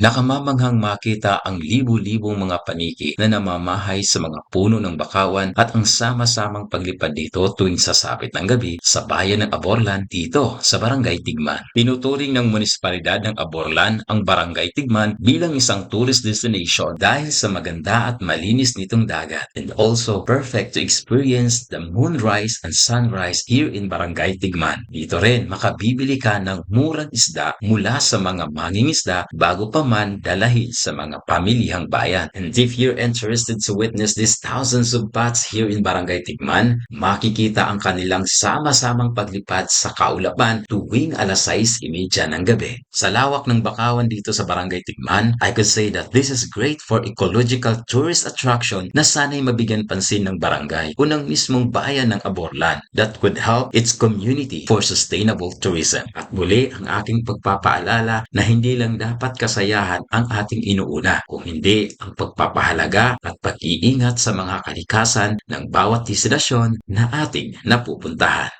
Nakamamanghang makita ang libu-libong mga paniki na namamahay sa mga puno ng bakawan at ang sama-samang paglipad dito tuwing sasapit ng gabi sa bayan ng Aborlan dito sa Barangay Tigman. Tinuturing ng munisipalidad ng Aborlan ang Barangay Tigman bilang isang tourist destination dahil sa maganda at malinis nitong dagat and also perfect to experience the moonrise and sunrise here in Barangay Tigman. Dito rin makabibili ka ng murang isda mula sa mga mangingisda bago pa man dalahin sa mga pamilihang bayan. And if you're interested to witness these thousands of bats here in Barangay Tigman, makikita ang kanilang sama-samang paglipad sa kaulapan tuwing alas 6.30 ng gabi. Sa lawak ng bakawan dito sa Barangay Tigman, I could say that this is great for ecological tourist attraction na sana'y mabigyan pansin ng barangay o ng mismong bayan ng Aborlan that could help its community for sustainable tourism. At muli ang aking pagpapaalala na hindi lang dapat kasayahan ang ating inuuna, kung hindi ang pagpapahalaga at pag-iingat sa mga kalikasan ng bawat destinasyon na ating napupuntahan.